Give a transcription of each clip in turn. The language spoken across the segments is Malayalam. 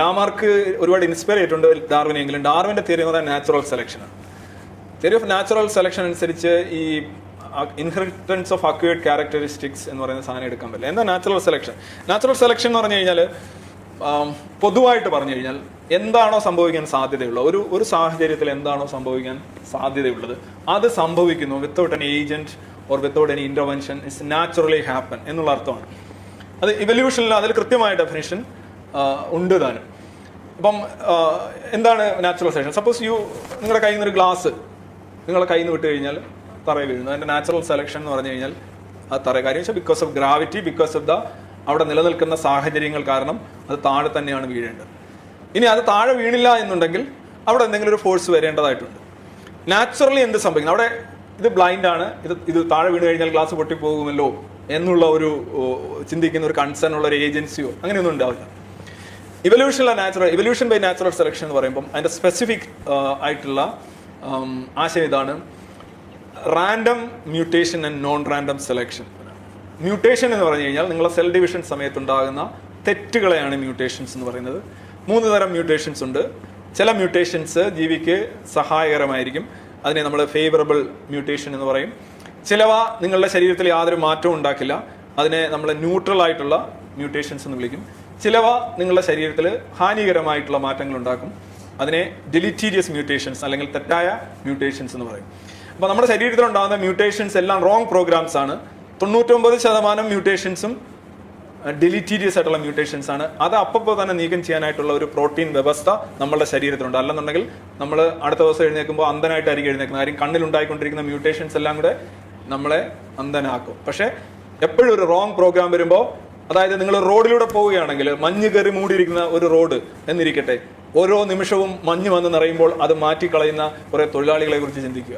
ലാമാർക്ക് ഒരുപാട് ഇൻസ്പയർ ചെയ്തിട്ടുണ്ട് ഡാർവിനെങ്കിലും ഡാർവിന്റെ തിയറി എന്ന് പറഞ്ഞാൽ നാച്ചുറൽ സെലക്ഷനാണ് തിയറി ഓഫ് നാച്ചുറൽ സെലക്ഷൻ അനുസരിച്ച് ഈ ഇൻഹെറിറ്റൻസ് ഓഫ് അക്വേർഡ് ക്യാരക്ടറിസ്റ്റിക്സ് എന്ന് പറയുന്ന സാധനം എടുക്കാൻ പറ്റില്ല. എന്താ നാച്ചുറൽ സെലക്ഷൻ നാച്ചുറൽ സെലക്ഷൻ എന്ന് പറഞ്ഞു കഴിഞ്ഞാൽ പൊതുവായിട്ട് പറഞ്ഞു കഴിഞ്ഞാൽ എന്താണോ സംഭവിക്കാൻ സാധ്യതയുള്ളത്. ഒരു ഒരു സാഹചര്യത്തിൽ എന്താണോ സംഭവിക്കാൻ സാധ്യതയുള്ളത്. അത് സംഭവിക്കുന്നു without an agent or without any intervention it's naturally happen എന്നുള്ള അർത്ഥമാണ്. അത് ഇവല്യൂഷനിൽ അതിൽ കൃത്യമായ ഡെഫിനിഷൻ ഉണ്ട് താനും. അപ്പം എന്താണ് നാച്ചുറൽ സെലക്ഷൻ സപ്പോസ് യു നിങ്ങളുടെ കയ്യിൽ നിന്ന് ഒരു ഗ്ലാസ് നിങ്ങളുടെ കയ്യിൽ നിന്ന് വിട്ട് കഴിഞ്ഞാൽ തറയിൽ വീഴുന്നു അതിന്റെ നാച്ചുറൽ സെലക്ഷൻ എന്ന് പറഞ്ഞു കഴിഞ്ഞാൽ അത് തറ കാര്യം. വെച്ചാൽ because of gravity because of the അവിടെ നിലനിൽക്കുന്ന സാഹചര്യങ്ങൾ കാരണം അത് താഴെ തന്നെയാണ് വീഴേണ്ടത്. ഇനി അത് താഴെ വീണില്ല എന്നുണ്ടെങ്കിൽ അവിടെ എന്തെങ്കിലും ഒരു ഫോഴ്സ് വരേണ്ടതായിട്ടുണ്ട്. നാച്ചുറലി എന്ത് സംഭവിക്കുന്നു അവിടെ ഇത് ബ്ലൈൻഡ് ആണ്. ഇത് ഇത് താഴെ വീണ് കഴിഞ്ഞാൽ ഗ്ലാസ് പൊട്ടിപ്പോകുമല്ലോ എന്നുള്ള ഒരു ചിന്തിക്കുന്ന ഒരു കൺസേൺ ഉള്ള ഒരു ഏജൻസിയോ അങ്ങനെയൊന്നും ഉണ്ടാവില്ല. ഇവല്യൂഷനിലെ natural evolution by natural selection എന്ന് പറയുമ്പം അതിന്റെ സ്പെസിഫിക് ആയിട്ടുള്ള ആശയം ഇതാണ്. Random mutation and non random selection mutation എന്ന് പറഞ്ഞു കഴിഞ്ഞാൽ നിങ്ങളെ സെൽ ഡിവിഷൻ സമയത്തുണ്ടാകുന്ന തെറ്റുകളെയാണ് മ്യൂട്ടേഷൻസ് എന്ന് പറയുന്നത്. മൂന്ന് തരം മ്യൂട്ടേഷൻസ് ഉണ്ട്. ചില മ്യൂട്ടേഷൻസ് ജീവിക്ക് സഹായകരമായിരിക്കും. അതിനെ നമ്മൾ ഫേവറബിൾ മ്യൂട്ടേഷൻ എന്ന് പറയും. ചിലവ നിങ്ങളുടെ ശരീരത്തിൽ യാതൊരു മാറ്റവും ഉണ്ടാക്കില്ല. അതിനെ നമ്മൾ ന്യൂട്രൽ ആയിട്ടുള്ള മ്യൂട്ടേഷൻസ് എന്ന് വിളിക്കും. ചിലവ നിങ്ങളുടെ ശരീരത്തിൽ ഹാനികരമായിട്ടുള്ള മാറ്റങ്ങൾ ഉണ്ടാക്കും അതിനെ ഡെലിറ്റീരിയസ് മ്യൂട്ടേഷൻസ് അല്ലെങ്കിൽ തെറ്റായ മ്യൂട്ടേഷൻസ് എന്ന് പറയും. അപ്പോൾ നമ്മുടെ ശരീരത്തിൽ ഉണ്ടാകുന്ന മ്യൂട്ടേഷൻസ് എല്ലാം റോങ് പ്രോഗ്രാംസ് ആണ്. തൊണ്ണൂറ്റൊമ്പത് ശതമാനം മ്യൂട്ടേഷൻസും ഡെലിറ്റീരിയസ് ആയിട്ടുള്ള മ്യൂട്ടേഷൻസ് ആണ്. അത് അപ്പോൾ തന്നെ നീക്കം ചെയ്യാനായിട്ടുള്ള ഒരു പ്രോട്ടീൻ വ്യവസ്ഥ നമ്മുടെ ശരീരത്തിലുണ്ട്. അല്ലെന്നുണ്ടെങ്കിൽ നമ്മൾ അടുത്ത ദിവസം എഴുന്നേൽക്കുമ്പോൾ അന്ധനായിട്ടായിരിക്കും എഴുന്നേക്കുന്നത് കാര്യം കണ്ണിലുണ്ടായിക്കൊണ്ടിരിക്കുന്ന മ്യൂട്ടേഷൻസ് എല്ലാം കൂടെ നമ്മളെ അന്ധനാക്കും. പക്ഷേ എപ്പോഴും ഒരു റോങ് പ്രോഗ്രാം വരുമ്പോൾ അതായത് നിങ്ങൾ റോഡിലൂടെ പോവുകയാണെങ്കിൽ മഞ്ഞ് കയറി മൂടിയിരിക്കുന്ന ഒരു റോഡ് എന്നിരിക്കട്ടെ ഓരോ നിമിഷവും മഞ്ഞ് വന്ന് നിറയുമ്പോൾ അത് മാറ്റിക്കളയുന്ന കുറേ തൊഴിലാളികളെ കുറിച്ച് ചിന്തിക്കുക.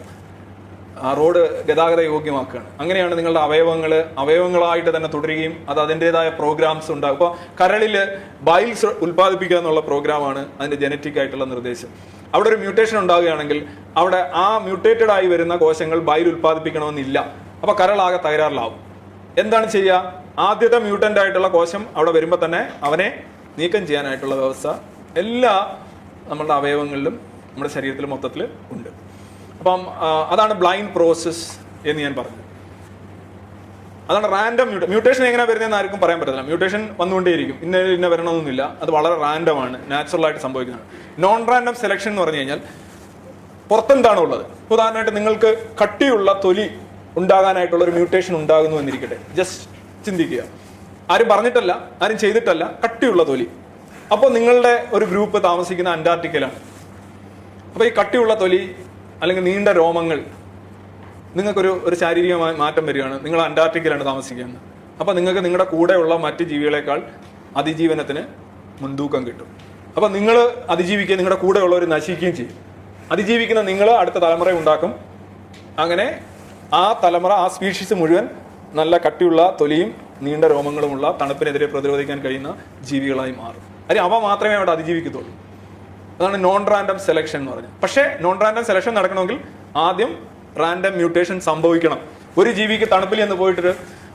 ആ റോഡ് ഗതാഗത യോഗ്യമാക്കുകയാണ്. അങ്ങനെയാണ് നിങ്ങളുടെ അവയവങ്ങൾ അവയവങ്ങളായിട്ട് തന്നെ തുടരുകയും അത് അതിന്റെതായ പ്രോഗ്രാംസ് ഉണ്ടാകും. ഇപ്പോൾ കരളിൽ ബൈൽസ് ഉൽപ്പാദിപ്പിക്കുക എന്നുള്ള പ്രോഗ്രാമാണ് അതിന്റെ ജനറ്റിക് ആയിട്ടുള്ള നിർദ്ദേശം. അവിടെ ഒരു മ്യൂട്ടേഷൻ ഉണ്ടാകുകയാണെങ്കിൽ അവിടെ ആ മ്യൂട്ടേറ്റഡ് ആയി വരുന്ന കോശങ്ങൾ ബൈൽ ഉൽപ്പാദിപ്പിക്കണമെന്നില്ല. അപ്പോൾ കരളാകെ തകരാറിലാവും. എന്താണ് ചെയ്യുക? ആദ്യത്തെ മ്യൂട്ടന്റ് ആയിട്ടുള്ള കോശം അവിടെ വരുമ്പോൾ തന്നെ അവനെ നീക്കം ചെയ്യാനായിട്ടുള്ള വ്യവസ്ഥ എല്ലാ നമ്മളുടെ അവയവങ്ങളിലും നമ്മുടെ ശരീരത്തിൽ മൊത്തത്തിൽ ഉണ്ട്. അപ്പം അതാണ് ബ്ലൈൻഡ് പ്രോസസ് എന്ന് ഞാൻ പറഞ്ഞു അതാണ് റാൻഡം മ്യൂട്ടേ മ്യൂട്ടേഷൻ എങ്ങനെ വരുന്നതെന്ന് ആർക്കും പറയാൻ പറ്റത്തില്ല. മ്യൂട്ടേഷൻ വന്നുകൊണ്ടേയിരിക്കും. ഇന്ന ഇന്ന വരണമെന്നൊന്നുമില്ല. അത് വളരെ റാൻഡം ആണ്. നാച്ചുറൽ ആയിട്ട് സംഭവിക്കുന്നതാണ്. നോൺ റാൻഡം സെലക്ഷൻ എന്ന് പറഞ്ഞു കഴിഞ്ഞാൽ പുറത്തെന്താണോ ഉള്ളത്? ഉദാഹരണമായിട്ട് നിങ്ങൾക്ക് കട്ടിയുള്ള തൊലി ഉണ്ടാകാനായിട്ടുള്ള ഒരു മ്യൂട്ടേഷൻ ഉണ്ടാകുന്നു എന്നിരിക്കട്ടെ. ജസ്റ്റ് ചിന്തിക്കുക. ആരും പറഞ്ഞിട്ടല്ല ആരും ചെയ്തിട്ടല്ല കട്ടിയുള്ള തൊലി. അപ്പോൾ നിങ്ങളുടെ ഒരു ഗ്രൂപ്പ് താമസിക്കുന്ന അന്റാർട്ടിക്കലാണ് അപ്പോൾ ഈ കട്ടിയുള്ള തൊലി അല്ലെങ്കിൽ നീണ്ട രോമങ്ങൾ നിങ്ങൾക്കൊരു ഒരു ശാരീരികമായ മാറ്റം വരികയാണ്. നിങ്ങൾ അന്റാർട്ടിക്കലാണ് താമസിക്കുന്നത്. അപ്പോൾ നിങ്ങൾക്ക് നിങ്ങളുടെ കൂടെയുള്ള മറ്റ് ജീവികളെക്കാൾ അതിജീവനത്തിന് മുൻതൂക്കം കിട്ടും. അപ്പോൾ നിങ്ങൾ അതിജീവിക്കുക നിങ്ങളുടെ കൂടെയുള്ളവർ നശിക്കുകയും ചെയ്യും. അതിജീവിക്കുന്ന നിങ്ങൾ അടുത്ത തലമുറ ഉണ്ടാക്കും. അങ്ങനെ ആ തലമുറ ആ സ്പീഷീസ് മുഴുവൻ നല്ല കട്ടിയുള്ള തൊലിയും നീണ്ട രോമങ്ങളുമുള്ള തണുപ്പിനെതിരെ പ്രതിരോധിക്കാൻ കഴിയുന്ന ജീവികളായി മാറും. അല്ലെങ്കിൽ അവ മാത്രമേ അവിടെ അതിജീവിക്കത്തുള്ളൂ. അതാണ് നോൺ റാൻഡം സെലക്ഷൻ എന്ന് പറഞ്ഞത്. പക്ഷേ നോൺ റാൻഡം സെലക്ഷൻ നടക്കണമെങ്കിൽ ആദ്യം റാൻഡം മ്യൂട്ടേഷൻ സംഭവിക്കണം. ഒരു ജീവിക്ക് തണുപ്പിൽ എന്ന് പോയിട്ട്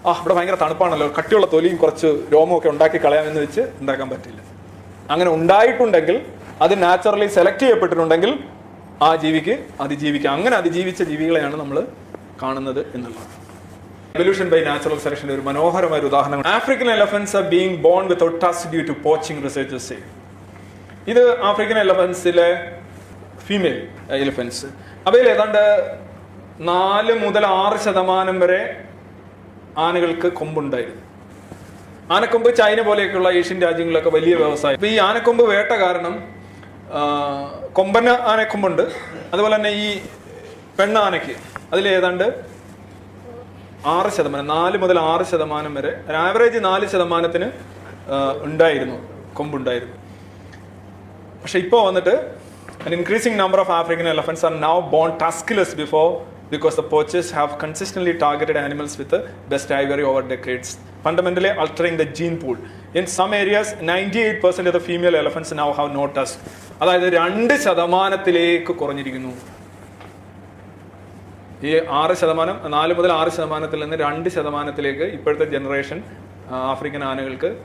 ആ ഇവിടെ ഭയങ്കര തണുപ്പാണല്ലോ കട്ടിയുള്ള തൊലിയും കുറച്ച് രോമമൊക്കെ ഉണ്ടാക്കി കളയാമെന്ന് വെച്ച് ഉണ്ടാക്കാൻ പറ്റില്ല. അങ്ങനെ ഉണ്ടായിട്ടുണ്ടെങ്കിൽ അത് നാച്ചുറലി സെലക്ട് ചെയ്യപ്പെട്ടിട്ടുണ്ടെങ്കിൽ ആ ജീവിക്ക് അതിജീവിക്കാം. അങ്ങനെ അതിജീവിച്ച ജീവികളെയാണ് നമ്മൾ കാണുന്നത് എന്നുള്ളത്. എവല്യൂഷൻ ബൈ നാച്ചുറൽ സെലക്ഷൻ ഒരു മനോഹരമായ ഒരു ഉദാഹരണം. African elephants are being born with tusks due to poaching researchers ഇത് ആഫ്രിക്കൻ എലഫൻസിലെ ഫീമെയിൽ എലിഫൻസ് അവയിൽ ഏതാണ്ട് നാല് മുതൽ ആറ് ശതമാനം വരെ ആനകൾക്ക് കൊമ്പുണ്ടായിരുന്നു. ആനക്കൊമ്പ് ചൈന പോലെയൊക്കെയുള്ള ഏഷ്യൻ രാജ്യങ്ങളിലൊക്കെ വലിയ വ്യവസായം. ഇപ്പൊ ഈ ആനക്കൊമ്പ് വേട്ട കാരണം കൊമ്പന ആനക്കൊമ്പുണ്ട്. അതുപോലെ തന്നെ ഈ പെണ്ണാനയ്ക്ക്. അതിൽ ഏതാണ്ട് ആറ് ശതമാനം നാല് മുതൽ ആറ് ശതമാനം വരെ ആവറേജ് നാല് ശതമാനത്തിന് ഉണ്ടായിരുന്നു കൊമ്പുണ്ടായിരുന്നു പക്ഷെ ഇപ്പോൾ വന്നിട്ട് an increasing number of African elephants are now born tuskless before because the poachers have consistently targeted animals with the best ivory over decades, fundamentally altering the gene pool. In some areas, 98% of the female elephants now have no tusk. അതായത് രണ്ട് ശതമാനത്തിലേക്ക് കുറഞ്ഞിരിക്കുന്നു ഈ ആറ് ശതമാനം നാല് മുതൽ ആറ് ശതമാനത്തിൽ നിന്ന് രണ്ട് ശതമാനത്തിലേക്ക് ഇപ്പോഴത്തെ ജനറേഷൻ ആഫ്രിക്കൻ ആനകൾക്ക്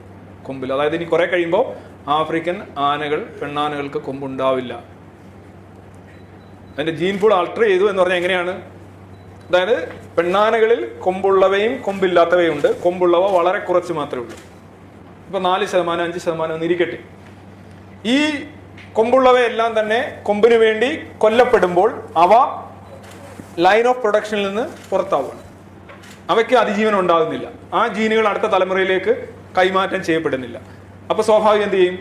കൊമ്പിൽ അതായത് ഇനി കുറെ കഴിയുമ്പോൾ ആഫ്രിക്കൻ ആനകൾ പെണ്ണാനകൾക്ക് കൊമ്പുണ്ടാവില്ല. അതിന്റെ ജീൻ പൂൾ ആൾട്ടർ ചെയ്തു എന്ന് പറഞ്ഞാൽ എങ്ങനെയാണ്? അതായത് പെണ്ണാനകളിൽ കൊമ്പുള്ളവയും കൊമ്പില്ലാത്തവയും ഉണ്ട് കൊമ്പുള്ളവ വളരെ കുറച്ച് മാത്രമേ ഉള്ളൂ. ഇപ്പൊ നാല് ശതമാനം അഞ്ച് ശതമാനം എന്നിരിക്കട്ടെ ഈ കൊമ്പുള്ളവയെല്ലാം തന്നെ കൊമ്പിനു വേണ്ടി കൊല്ലപ്പെടുമ്പോൾ അവ ലൈൻ ഓഫ് പ്രൊഡക്ഷനിൽ നിന്ന് പുറത്താവുകയാണ് അവയ്ക്ക് അതിജീവനം ഉണ്ടാകുന്നില്ല. ആ ജീനുകൾ അടുത്ത തലമുറയിലേക്ക് കൈമാറ്റം ചെയ്യപ്പെടുന്നില്ല. അപ്പോൾ സ്വാഭാവികം എന്ത് ചെയ്യും?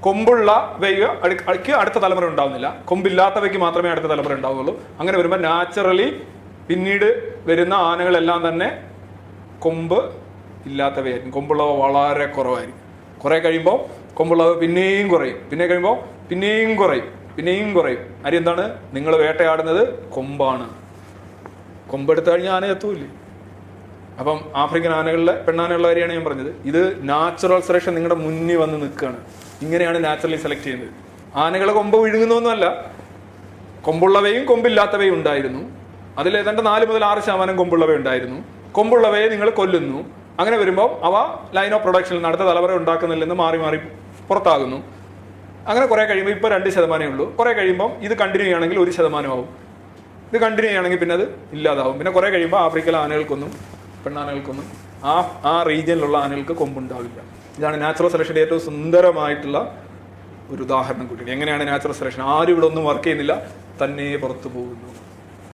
കൊമ്പുള്ള വയ്ക്ക് അടുത്ത തലമുറ ഉണ്ടാവുന്നില്ല. കൊമ്പില്ലാത്തവയ്ക്ക് മാത്രമേ അടുത്ത തലമുറ ഉണ്ടാവുകയുള്ളൂ. അങ്ങനെ വരുമ്പോൾ നാച്ചുറലി പിന്നീട് വരുന്ന ആനകളെല്ലാം തന്നെ കൊമ്പ് ഇല്ലാത്തവയായിരിക്കും. കൊമ്പുള്ളവ വളരെ കുറവായിരിക്കും. കുറെ കഴിയുമ്പോൾ കൊമ്പുള്ളവ പിന്നെയും കുറയും. പിന്നെ കഴിയുമ്പോൾ പിന്നെയും കുറയും. പിന്നെയും കുറയും. അരി എന്താണ്? നിങ്ങൾ വേട്ടയാടുന്നത് കൊമ്പാണ്. കൊമ്പെടുത്ത് കഴിഞ്ഞാൽ ആന എത്തൂല്ലേ? അപ്പം ആഫ്രിക്കൻ ആനകളിലെ പെണ്ണാനകളുടെ കാര്യമാണ് ഞാൻ പറഞ്ഞത്. ഇത് നാച്ചുറൽ സെലക്ഷൻ നിങ്ങളുടെ മുന്നിൽ വന്ന് നിൽക്കുകയാണ് ഇങ്ങനെയാണ് നാച്ചുറലി സെലക്ട് ചെയ്യുന്നത്. ആനകളെ കൊമ്പ് വിഴുങ്ങുന്നൊന്നുമല്ല. കൊമ്പുള്ളവയും കൊമ്പില്ലാത്തവയും ഉണ്ടായിരുന്നു. അതിൽ ഏതാണ്ട് നാല് മുതൽ ആറ് ശതമാനം കൊമ്പുള്ളവ ഉണ്ടായിരുന്നു. കൊമ്പുള്ളവയെ നിങ്ങൾ കൊല്ലുന്നു. അങ്ങനെ വരുമ്പോൾ അവ ലൈൻ ഓഫ് പ്രൊഡക്ഷനിൽ നടത്ത തലമുറ ഉണ്ടാക്കുന്നില്ലെന്ന് മാറി മാറി പുറത്താകുന്നു. അങ്ങനെ കുറെ കഴിയുമ്പോൾ ഇപ്പോൾ രണ്ട് ശതമാനമേ ഉള്ളൂ. കുറെ കഴിയുമ്പോൾ ഇത് കണ്ടിന്യൂ ചെയ്യണമെങ്കിൽ ഒരു ശതമാനമാവും. ഇത് കണ്ടിന്യൂ ചെയ്യുകയാണെങ്കിൽ പിന്നെ അത് ഇല്ലാതാവും. പിന്നെ കുറെ കഴിയുമ്പോൾ ആഫ്രിക്കയിലെ ആനകൾക്കൊന്നും പെണ്ണാനകൾക്കൊന്നും ആ ആ റീജിയനിലുള്ള ആനകൾക്ക് കൊമ്പുണ്ടാവില്ല. ഇതാണ് നാച്ചുറൽ സെലക്ഷന്റെ ഏറ്റവും സുന്ദരമായിട്ടുള്ള ഒരു ഉദാഹരണം കൂട്ടിയിട്ട് എങ്ങനെയാണ് നാച്ചുറൽ സെലക്ഷൻ ആരും ഇവിടെ ഒന്നും വർക്ക് ചെയ്യുന്നില്ല. തന്നെ പുറത്തു പോകുന്നു.